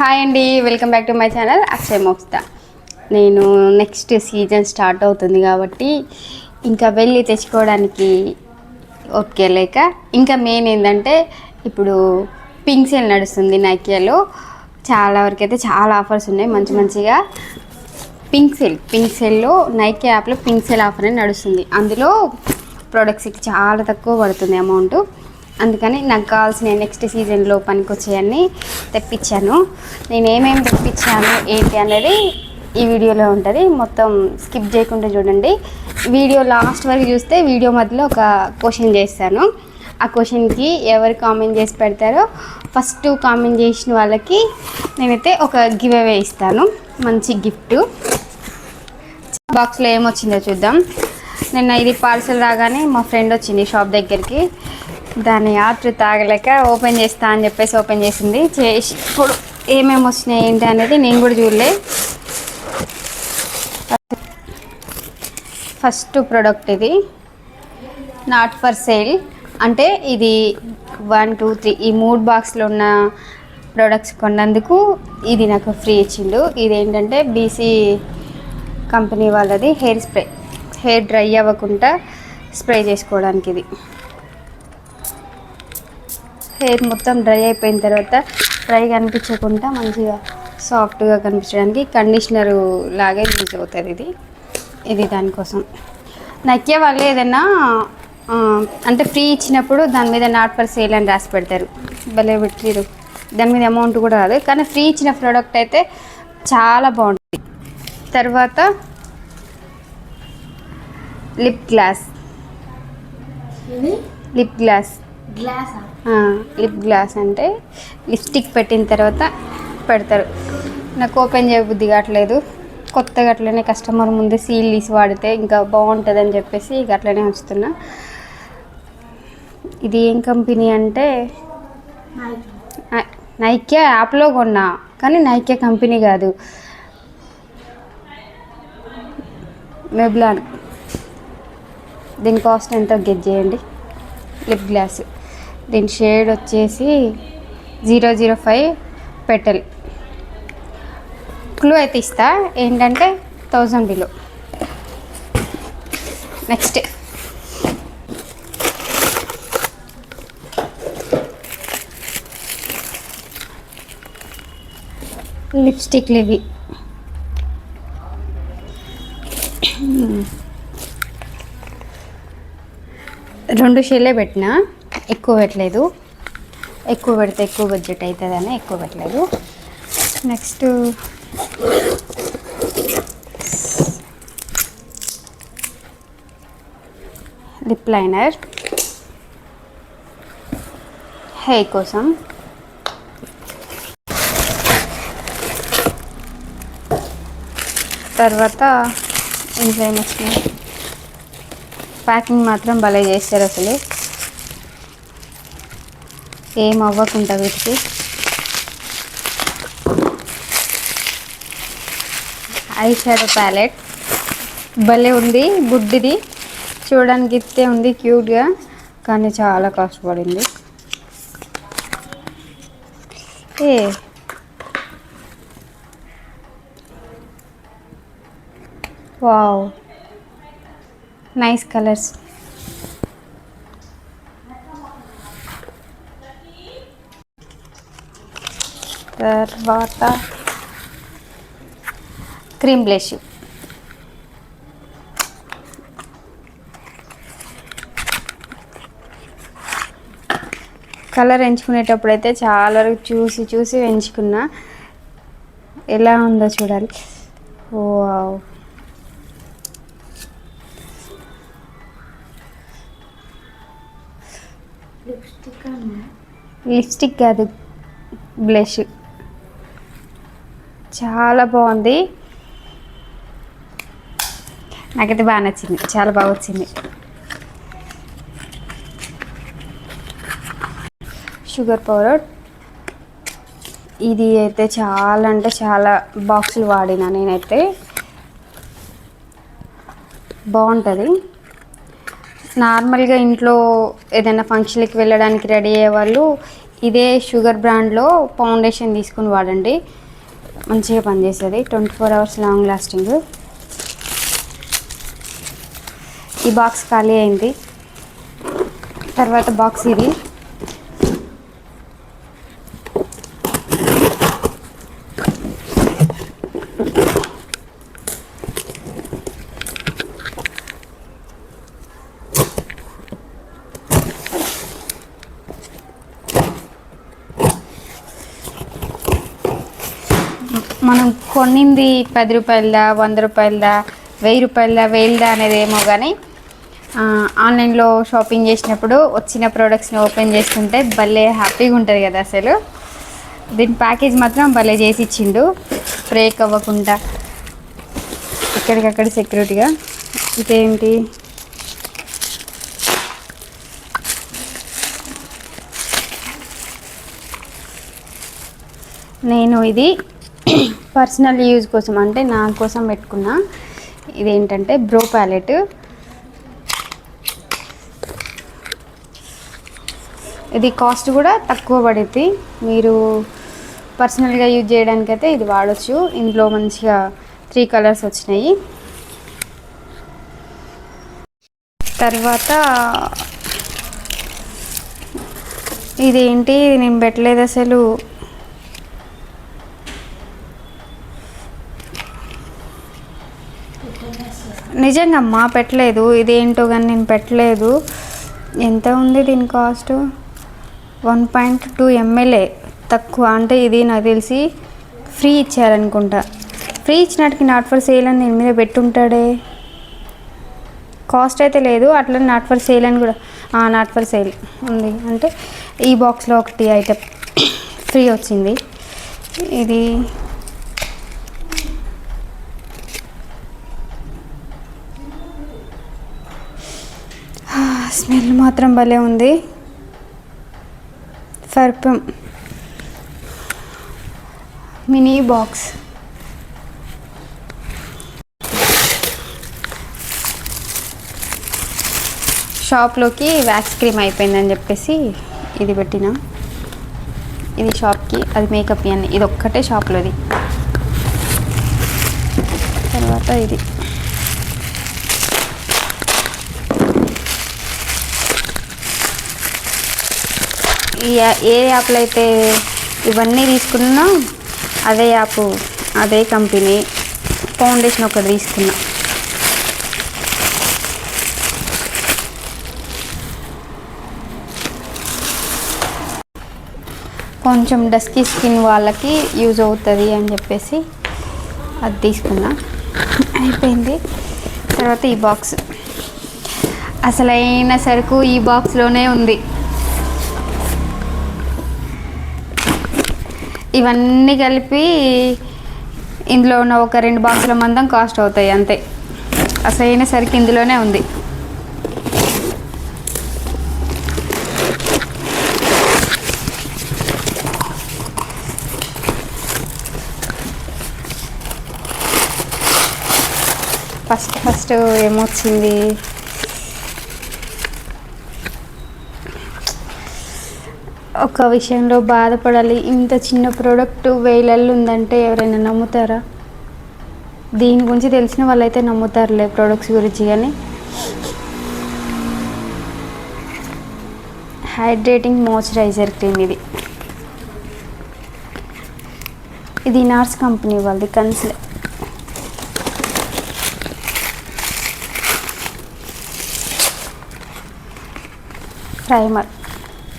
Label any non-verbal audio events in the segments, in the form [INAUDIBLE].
Hi అండి welcome back to my channel Akshay మోక్స్తా నేను next season start అవుతుంది కాబట్టి ఇంకా వెళ్ళి తెచ్చుకోవడానికి ఓకే లేక ఇంకా మెయిన్ ఏంటంటే ఇప్పుడు పింక్ సేల్ నడుస్తుంది నైకియాలో చాలా వరకు అయితే చాలా ఆఫర్స్ ఉన్నాయి మంచి మంచిగా. పింక్ సేల్ పింక్ సేల్లో నైకి యాప్లో పింక్ సేల్ ఆఫర్ అని నడుస్తుంది. అందులో ప్రొడక్ట్స్కి చాలా తక్కువ పడుతుంది అమౌంట్ అందుకని నాకు కావాల్సిన నెక్స్ట్ సీజన్లో పనికొచ్చేయన్నీ తెప్పించాను. నేను ఏమేమి తెప్పించాను ఏంటి అనేది ఈ వీడియోలో ఉంటుంది. మొత్తం స్కిప్ చేయకుండా చూడండి. వీడియో లాస్ట్ వరకు చూస్తే వీడియో మధ్యలో ఒక క్వశ్చన్ చేస్తాను. ఆ క్వశ్చన్కి ఎవరు కామెంట్ చేసి పెడతారో ఫస్ట్ కామెంట్ చేసిన వాళ్ళకి నేనైతే ఒక గివ్ అవే ఇస్తాను. మంచి గిఫ్ట్ బాక్స్లో ఏమొచ్చిందో చూద్దాం. నిన్న ఇది పార్సల్ రాగానే మా ఫ్రెండ్ వచ్చింది షాప్ దగ్గరికి. దాన్ని ఆర్డర్ తాగలేక ఓపెన్ చేస్తా అని చెప్పేసి ఓపెన్ చేసింది. చేసి ఇప్పుడు ఏమేమి వచ్చినాయి ఏంటి అనేది నేను కూడా చూడలే. ఫస్ట్ ప్రోడక్ట్ ఇది. Not for sale. అంటే ఇది వన్ టూ త్రీ ఈ మూడు బాక్స్లో ఉన్న ప్రోడక్ట్స్ కొన్నందుకు ఇది నాకు ఫ్రీ ఇచ్చిండు. ఇది ఏంటంటే బీసీ కంపెనీ వాళ్ళది. హెయిర్ స్ప్రే హెయిర్ డ్రై అవ్వకుండా స్ప్రే చేసుకోవడానికి ఇది. హెయిర్ మొత్తం డ్రై అయిపోయిన తర్వాత డ్రై కనిపించకుండా మంచిగా సాఫ్ట్గా కనిపించడానికి కండిషనర్ లాగే యూజ్ అవుతుంది ఇది. ఇది దానికోసం. నక్కే వాళ్ళు ఏదైనా అంటే ఫ్రీ ఇచ్చినప్పుడు దాని మీద నాట్ ఫర్ సేల్ అని రాసి పెడతారు. భలే పెట్టిరు దాని మీద అమౌంట్ కూడా రాదు. కానీ ఫ్రీ ఇచ్చిన ప్రోడక్ట్ అయితే చాలా బాగుంటుంది. తర్వాత lip glass. Lip gloss. గ్లాసా? Lip gloss అంటే లిప్స్టిక్ పెట్టిన తర్వాత పెడతారు. నాకు ఓపెన్ చేయబుద్ధి కావట్లేదు. కొత్తగా అట్లనే కస్టమర్ ముందు సీల్ తీసి వాడితే ఇంకా బాగుంటుంది అని చెప్పేసి ఇక అట్లనే ఉంచుతున్నా ఇది ఏం కంపెనీ అంటే? నైక్యా యాప్లో కొన్నా. కానీ నైక్యా కంపెనీ కాదు. మెబ్లాన్ దీని కాస్ట్ ఎంతో గెట్ చేయండి. లిప్ గ్లాస్ దీని షేడ్ వచ్చేసి zero zero five petal. Clue అయితే ఇస్తా. ఏంటంటే థౌజండ్ బిలో. నెక్స్ట్. లిప్స్టిక్లు ఇవి రెండు షేలే పెట్టిన. ఎక్కువ పెట్టలేదు. ఎక్కువ పెడితే ఎక్కువ బడ్జెట్ అవుతుందని ఎక్కువ పెట్టలేదు. నెక్స్ట్ లిప్ లైనర్ హెయిర్ కోసం. తర్వాత ఇంకా ప్యాకింగ్ మాత్రం భలే చేస్తారు అసలు. ఏం అవ్వకుండా వీటికి ఐ షాడో ప్యాలెట్ భలే ఉంది గుడ్డిది. చూడడానికి ఇస్తే ఉంది క్యూట్గా కానీ చాలా కాస్ట్ పడింది ఏ. వావ్ నైస్ కలర్స్ తర్వాత క్రీమ్ బ్లష్ కలర్ ఎంచుకునేటప్పుడు అయితే చాలా వరకు చూసి చూసి ఎంచుకున్నా. ఎలా ఉందో చూడాలి. ఓ లిప్స్టిక్ కాదు. బ్లష్ చాలా బాగుంది. నాకైతే బాగా నచ్చింది. చాలా బాగా వచ్చింది. Sugar powder. ఇది అయితే చాలా అంటే చాలా బాక్సులు వాడిన నేనైతే. బాగుంటుంది. నార్మల్గా ఇంట్లో ఏదైనా ఫంక్షన్కి వెళ్ళడానికి రెడీ అయ్యే వాళ్ళు ఇదే షుగర్ బ్రాండ్లో ఫౌండేషన్ తీసుకుని వాడండి. మంచిగా పనిచేసేది twenty four hours long lasting. ఈ బాక్స్ ఖాళీ అయింది. తర్వాత బాక్స్ ఇది. మనం కొన్నింది పది రూపాయలదా వంద రూపాయలదా వెయ్యి రూపాయలదా వేలదా అనేది ఏమో కానీ ఆన్లైన్లో షాపింగ్ చేసినప్పుడు వచ్చిన ప్రోడక్ట్స్ని ఓపెన్ చేస్తుంటే భలే హ్యాపీగా ఉంటుంది కదా అసలు. దీని ప్యాకేజ్ మాత్రం భలే చేసి ఇచ్చిండు. బ్రేక్ అవ్వకుండా. ఎక్కడికక్కడ సెక్యూరిటీగా. ఇదేంటి? నేను ఇది పర్సనల్ యూజ్ కోసం అంటే నా కోసం పెట్టుకున్న ఇదేంటంటే బ్రో ప్యాలెట్. ఇది కాస్ట్ కూడా తక్కువ పడుద్ది. మీరు పర్సనల్గా యూజ్ చేయడానికైతే ఇది వాడచ్చు. ఇందులో మంచిగా త్రీ కలర్స్ వచ్చినాయి. తర్వాత ఇదేంటి? నేను పెట్టలేదు అసలు. నిజంగా అమ్మా పెట్టలేదు ఇదేంటో కానీ నేను పెట్టలేదు. ఎంత ఉంది దీని cost one point two ML తక్కువ. అంటే ఇది నాకు తెలిసి ఫ్రీ ఇచ్చారనుకుంటా. ఫ్రీ ఇచ్చినట్టుకి నాట్ ఫర్ సేల్ అని దీని మీద పెట్టుంటాడే? కాస్ట్ అయితే లేదు అట్లా నాట్ ఫర్ సేల్ అని కూడా. నాట్ ఫర్ సేల్ ఉంది. అంటే ఈ బాక్స్లో ఒకటి ఐటమ్ [COUGHS] ఫ్రీ వచ్చింది. ఇది స్మెల్ మాత్రం భలే ఉంది. సర్పం. Mini box. షాప్లోకి వ్యాక్స్ క్రీమ్ అయిపోయిందని చెప్పేసి ఇది పెట్టిన. ఇది షాప్కి అది మేకప్ అని ఇది ఒక్కటే షాప్లోది తర్వాత ఇది. ఈ ఏ యాప్లో అయితే ఇవన్నీ తీసుకున్నా అదే యాప్ అదే కంపెనీ ఫౌండేషన్ ఒకటి తీసుకున్నా. కొంచెం డస్కీ స్కిన్ వాళ్ళకి యూజ్ అవుతుంది అని చెప్పేసి అది తీసుకున్నా. అయిపోయింది. తర్వాత ఈ బాక్స్. అసలైన సరుకు ఈ బాక్స్లోనే ఉంది. ఇవన్నీ కలిపి ఇందులో ఉన్న ఒక రెండు బాక్సుల మందం కాస్ట్ అవుతాయి అంతే. అసలైన సరికి ఇందులోనే ఉంది. ఫస్ట్ ఫస్ట్ ఏమొచ్చింది? ఒక విషయంలో బాధపడాలి. ఇంత చిన్న ప్రోడక్ట్ వేలల్లో ఉందంటే ఎవరైనా నమ్ముతారా? దీని గురించి తెలిసిన వాళ్ళైతే నమ్ముతారులే ప్రోడక్ట్స్ గురించి కానీ హైడ్రేటింగ్ మాయిశ్చరైజర్ క్రీమ్ ఇది. ఇది నార్స్ కంపెనీ వాళ్ళది కన్సిల్ ప్రైమర్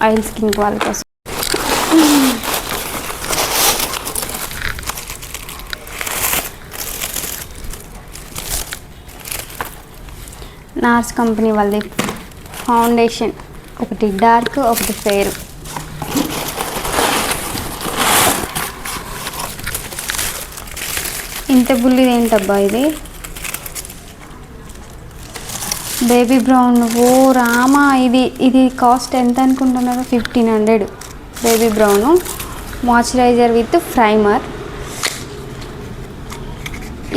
ఆయిల్ స్కిన్ వాళ్ళ కోసం. నార్స్ కంపెనీ వాళ్ళది ఫౌండేషన్. ఒకటి డార్క్ ఒకటి ఫెయిర్ ఇంత బుల్లిది ఏంటబ్బా ఇది? Baby brown. ఓ రామా ఇది ఇది కాస్ట్ ఎంత అనుకుంటున్నారు? Fifteen hundred baby brown. Moisturiser with primer.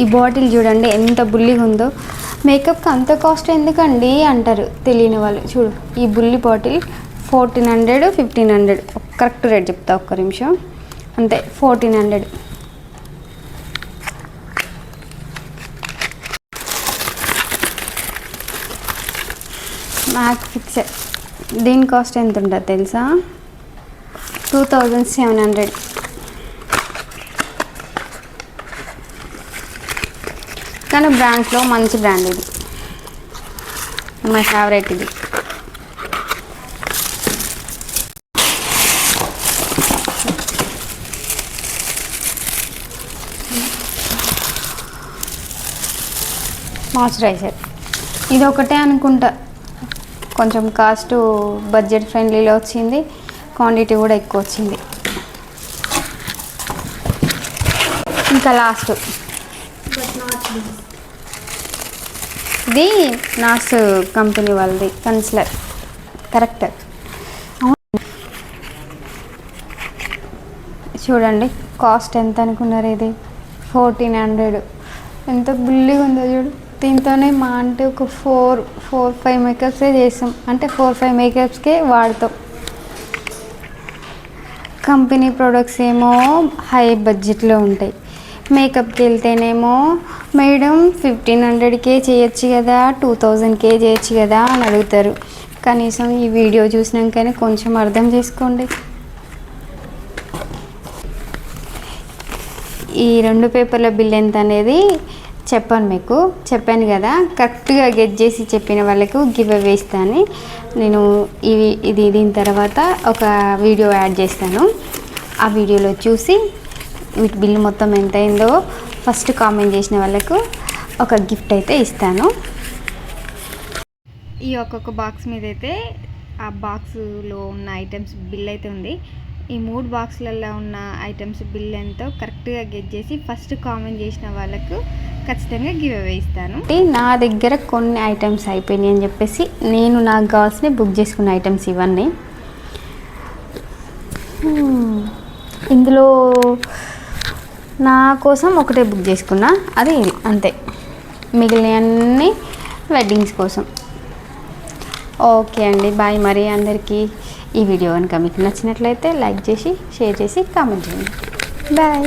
ఈ బాటిల్ చూడండి ఎంత బుల్లిగా ఉందో. మేకప్కి అంత కాస్ట్ ఎందుకండి అంటారు తెలియని వాళ్ళు. చూడు ఈ బుల్లి bottle fourteen hundred fifteen hundred. Correct rate చెప్తా ఒక్క నిమిషం. అంతే ఫోర్టీన్ హండ్రెడ్. మ్యాక్ ఫిక్స్ దీని కాస్ట్ ఎంత ఉంటుంది తెలుసా? టూ థౌజండ్ సెవెన్ హండ్రెడ్ కానీ బ్రాండ్స్లో మంచి బ్రాండ్ ఇది. మై ఫేవరెట్ ఇది. మాయిశ్చరైజర్ ఇది ఒకటే అనుకుంటా. కొంచెం కాస్ట్ బడ్జెట్ ఫ్రెండ్లీలో వచ్చింది. క్వాంటిటీ కూడా ఎక్కువ వచ్చింది. ఇంకా లాస్ట్ ఇది నాస్ కంపెనీ వాళ్ళది కన్సిలర్ కరెక్ట్ చూడండి కాస్ట్ ఎంత అనుకున్నారు ఇది? ఫోర్టీన్ హండ్రెడ్ ఎంత బుల్లిగా ఉందో చూడు. దీంతోనే మా అంటే ఒక ఫోర్ ఫోర్ ఫైవ్ మేకప్సే చేస్తాం అంటే ఫోర్ ఫైవ్ మేకప్స్కే వాడతాం. కంపెనీ ప్రొడక్ట్స్ ఏమో హై బడ్జెట్లో ఉంటాయి. మేకప్కి వెళ్తేనేమో మేడం ఫిఫ్టీన్ హండ్రెడ్కే చేయొచ్చు కదా టూ థౌజండ్కే చేయొచ్చు కదా అని అడుగుతారు. కనీసం ఈ వీడియో చూసినాకనే కొంచెం అర్థం చేసుకోండి. ఈ రెండు పేపర్ల బిల్ ఎంత అనేది చెప్పాను మీకు. చెప్పాను కదా కరెక్ట్గా గెట్ చేసి చెప్పిన వాళ్ళకు గివ్ అవే ఇస్తాను. నేను ఇవి ఇది దీని తర్వాత ఒక వీడియో యాడ్ చేస్తాను. ఆ వీడియోలో చూసి వీటి బిల్ మొత్తం ఎంత అయిందో ఫస్ట్ కామెంట్ చేసిన వాళ్ళకు ఒక గిఫ్ట్ అయితే ఇస్తాను. ఈ ఒక్కొక్క బాక్స్ మీద అయితే ఆ బాక్స్లో ఉన్న ఐటమ్స్ బిల్ అయితే ఉంది. ఈ మూడు బాక్స్లలో ఉన్న ఐటమ్స్ బిల్ ఎంతో కరెక్ట్గా గెట్ చేసి ఫస్ట్ కామెంట్ చేసిన వాళ్ళకు ఖచ్చితంగా గివ్ అవే ఇస్తాను. నా దగ్గర కొన్ని ఐటమ్స్ అయిపోయినాయి అని చెప్పేసి నేను నాకు కావాల్సిన బుక్ చేసుకున్న ఐటమ్స్ ఇవన్నీ. ఇందులో నా కోసం ఒకటే బుక్ చేసుకున్నా. అది అంతే. మిగిలినవన్నీ వెడ్డింగ్స్ కోసం. ఓకే అండి. బాయ్ మరి అందరికీ. ఈ వీడియో కనుక మీకు నచ్చినట్లయితే లైక్ చేసి షేర్ చేసి కామెంట్ చేయండి. బాయ్.